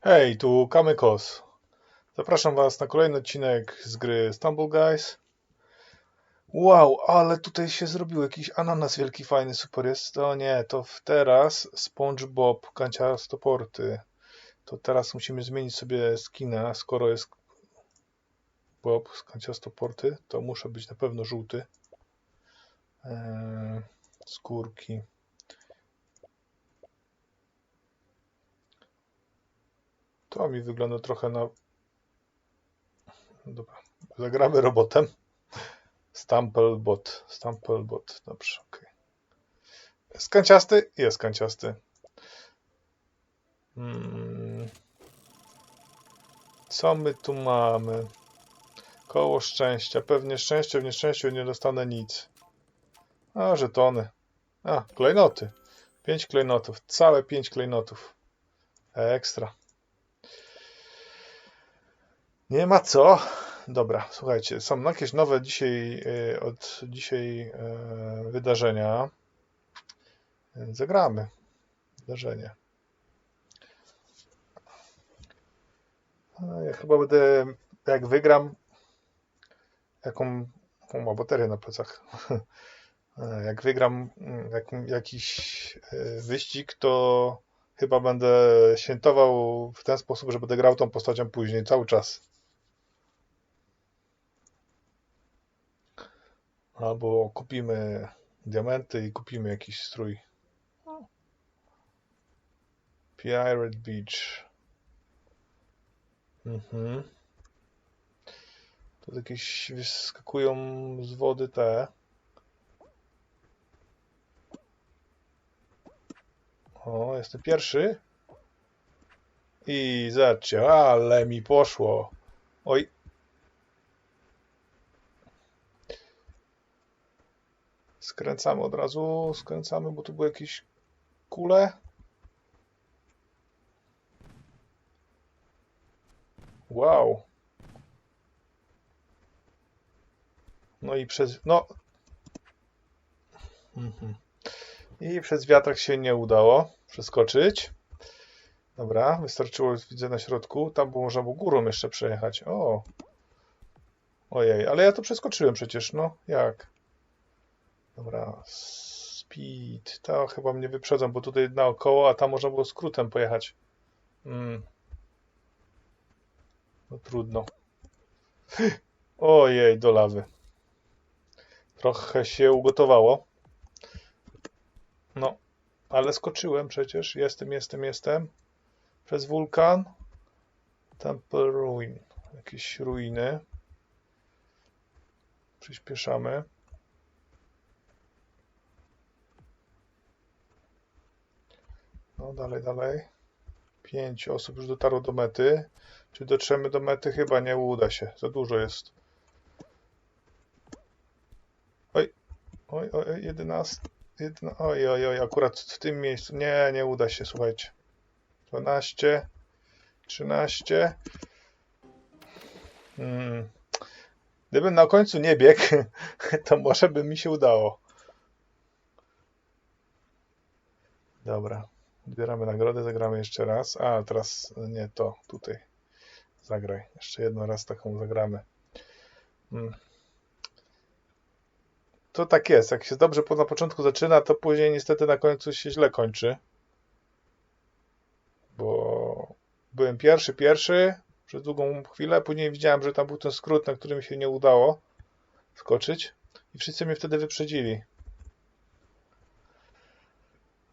Hej, tu Kamykos. Zapraszam Was na kolejny odcinek z gry Stumble Guys. Wow, ale tutaj się zrobił jakiś ananas wielki, fajny, super jest. To nie, to teraz SpongeBob, kanciastoporty. To teraz musimy zmienić sobie skina, skoro jest Bob z kanciastoporty, to muszę być na pewno żółty. Eee, skórki. Mi wygląda trochę na... Dobra, zagramy robotem. Stumplebot, Stumplebot, dobrze, okej. Jest kanciasty? Jest kanciasty. Hmm. Co my tu mamy? Koło szczęścia. Pewnie szczęście, w nieszczęściu nie dostanę nic. A, żetony. A, klejnoty. Pięć klejnotów. Całe pięć klejnotów. Ekstra. Nie ma co. Dobra, słuchajcie, są jakieś nowe dzisiaj, y, od dzisiaj y, wydarzenia. Zagramy. Wydarzenie. Ja chyba będę, jak wygram, jaką, o, ma baterię na plecach. Jak wygram mm, jak, jakiś y, wyścig, to chyba będę świętował w ten sposób, że będę grał tą postacią później, cały czas. Albo kupimy diamenty i kupimy jakiś strój. Pirate Beach. Mhm. Tu jakieś wyskakują z wody te. O, jestem pierwszy. I zobaczcie, ale mi poszło. Oj. Skręcamy od razu, skręcamy, bo tu były jakieś kule. Wow. No i przez. No. Mhm. I przez wiatrak się nie udało przeskoczyć. Dobra, wystarczyło, widzę na środku. Tam było, można było górą jeszcze przejechać. O. Ojej, ale ja to przeskoczyłem przecież, no. Jak? Dobra, speed. To chyba mnie wyprzedzą, bo tutaj naokoło, a tam można było skrótem pojechać. Mm. No trudno. Ojej, do lawy. Trochę się ugotowało. No, ale skoczyłem przecież. Jestem, jestem, jestem. Przez wulkan. Temple Ruin. Jakieś ruiny. Przyspieszamy. No, dalej, dalej. Pięć osób już dotarło do mety. Czy dotrzemy do mety? Chyba nie uda się. Za dużo jest. Oj, oj, oj, 11. Jedna, oj, oj, oj, akurat w tym miejscu. Nie, nie uda się, słuchajcie. 12, 13. Hmm. Gdybym na końcu nie biegł, to może by mi się udało. Dobra. Odbieramy nagrodę, zagramy jeszcze raz. A, teraz nie to, tutaj. Zagraj. Jeszcze jedno raz taką zagramy. Hmm. To tak jest. Jak się dobrze na początku zaczyna, to później niestety na końcu się źle kończy. Bo byłem pierwszy, pierwszy przez długą chwilę. Później widziałem, że tam był ten skrót, na którym się nie udało skoczyć. I wszyscy mnie wtedy wyprzedzili.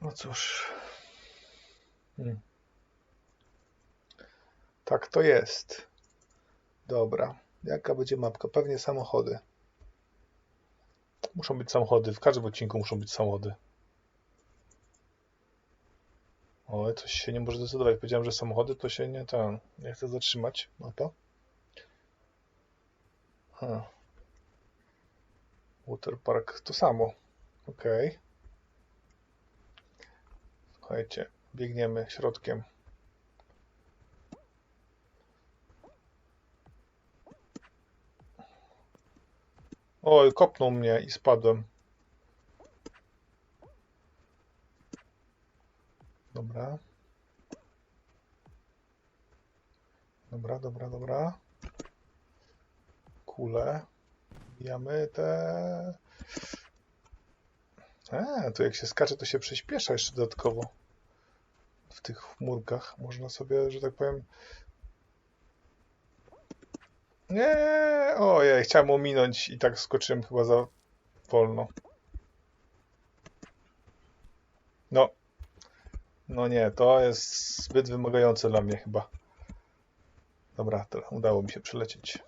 No cóż. Hmm. Tak to jest. Dobra. Jaka będzie mapka? Pewnie samochody. Muszą być samochody. W każdym odcinku muszą być samochody. O, coś się nie może zdecydować. Powiedziałem, że samochody to się nie tam. Nie chcę zatrzymać. Mapa. Ha. Water Park to samo. Ok. Słuchajcie, biegniemy środkiem. Oj, kopnął mnie i spadłem. Dobra. Dobra, dobra, dobra. Kule. Bijamy te... A, tu jak się skacze, to się przyspiesza jeszcze dodatkowo. W tych chmurkach można sobie, że tak powiem... Nie, ojej, chciałem ominąć i tak skoczyłem chyba za wolno. No. No nie, to jest zbyt wymagające dla mnie chyba. Dobra, to udało mi się przelecieć.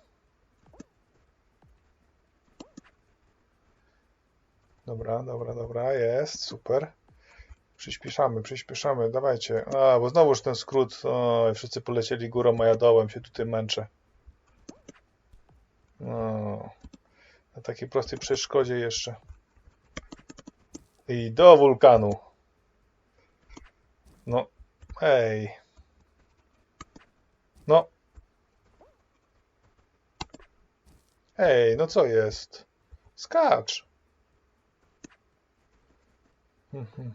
Dobra, dobra, dobra, jest, super. Przyspieszamy, przyspieszamy, dawajcie. A, bo znowuż ten skrót. O, wszyscy polecieli górą, a ja dołem się tutaj męczę. No, na takiej prostej przeszkodzie jeszcze. I do wulkanu. No, ej. No. Ej, no co jest? Skacz. Mhm.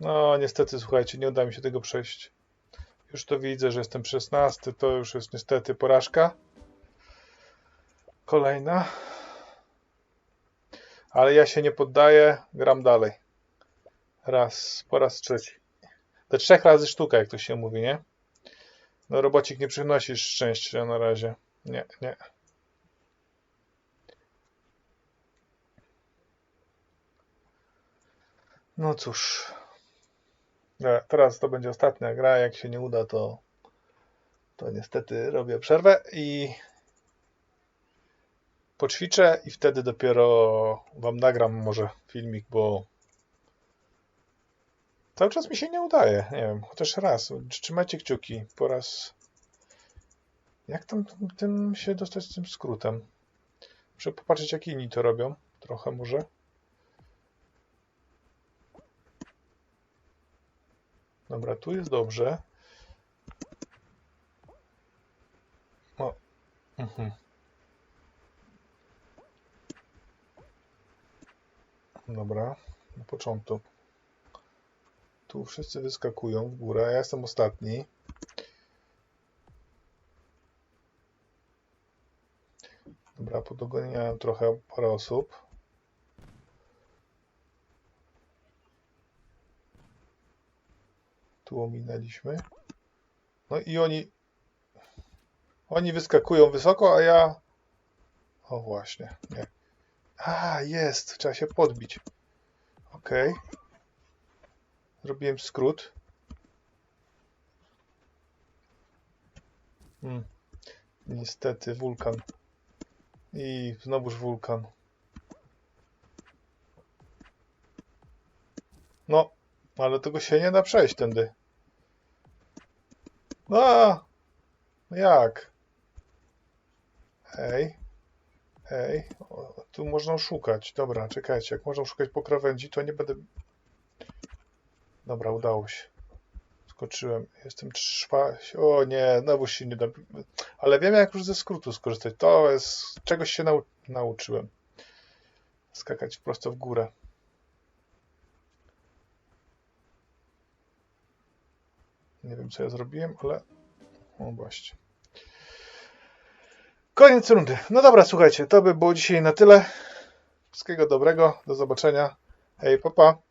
No, niestety, słuchajcie, nie uda mi się tego przejść. Już to widzę, że jestem 16, to już jest niestety porażka. Kolejna. Ale ja się nie poddaję, gram dalej. Raz, po raz trzeci. Te trzech razy sztuka, jak to się mówi, nie? No, robocik nie przynosi szczęścia na razie. Nie, nie. No cóż. Dobra, Teraz to będzie ostatnia gra. Jak się nie uda, to, to niestety robię przerwę i poćwiczę i wtedy dopiero wam nagram może filmik, bo cały czas mi się nie udaje. Nie wiem, chociaż raz. Trzymajcie kciuki. Po raz. Jak tam tym się dostać z tym skrótem? Muszę popatrzeć, jak inni to robią. Trochę może. Dobra, tu jest dobrze. O. Mhm. Dobra, na początku. Tu wszyscy wyskakują w górę, ja jestem ostatni. Dobra, podogoniałem trochę parę osób. Tu ominęliśmy. No i oni... Oni wyskakują wysoko, a ja... O właśnie, nie. A, jest, trzeba się podbić. Ok. Zrobiłem skrót. Hmm. Niestety wulkan. I znowuż wulkan. No, ale tego się nie da przejść tędy. No, jak? Ej, ej, o, tu można szukać. Dobra, czekajcie, jak można szukać po krawędzi, to nie będę... Dobra, udało się. Skoczyłem. Jestem trwa... O nie, znowu się nie da... Ale wiem, jak już ze skrótu skorzystać. To jest... Czegoś się nau... nauczyłem. Skakać prosto w górę. Nie wiem, co ja zrobiłem, ale... O, właśnie. Koniec rundy. No dobra, słuchajcie, to by było dzisiaj na tyle. Wszystkiego dobrego, do zobaczenia. Hej, papa. Pa.